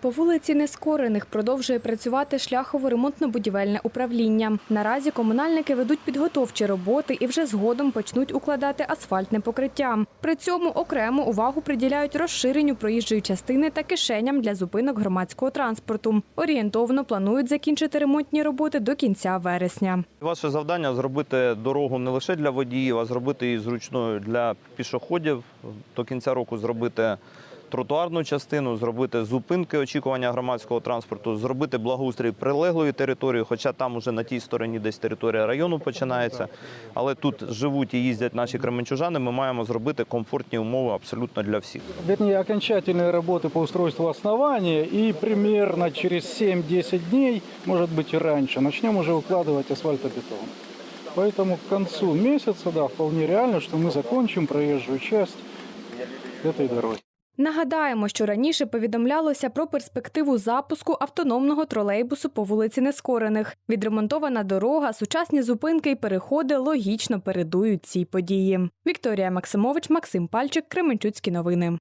По вулиці Нескорених продовжує працювати шляхово-ремонтно-будівельне управління. Наразі комунальники ведуть підготовчі роботи і вже згодом почнуть укладати асфальтне покриття. При цьому окрему увагу приділяють розширенню проїжджої частини та кишеням для зупинок громадського транспорту. Орієнтовно планують закінчити ремонтні роботи до кінця вересня. Ваше завдання зробити дорогу не лише для водіїв, а зробити її зручною для пішоходів. До кінця року зробити тротуарну частину, зробити зупинки очікування громадського транспорту, зробити благоустрій прилеглої території, хоча там уже на тій стороні десь територія району починається. Але тут живуть і їздять наші кременчужани. Ми маємо зробити комфортні умови абсолютно для всіх. вернее, окончательные работы по устройству основания и примерно через 7-10 дней, может быть и раньше, начнем уже укладывать асфальтобетон. Поэтому к концу месяца, да, вполне реально, что мы закончим проезжую часть этой дороги. Нагадаємо, що раніше повідомлялося про перспективу запуску автономного тролейбусу по вулиці Нескорених. Відремонтована дорога, сучасні зупинки і переходи логічно передують цій події. Вікторія Максимович, Максим Пальчик, Кременчуцькі новини.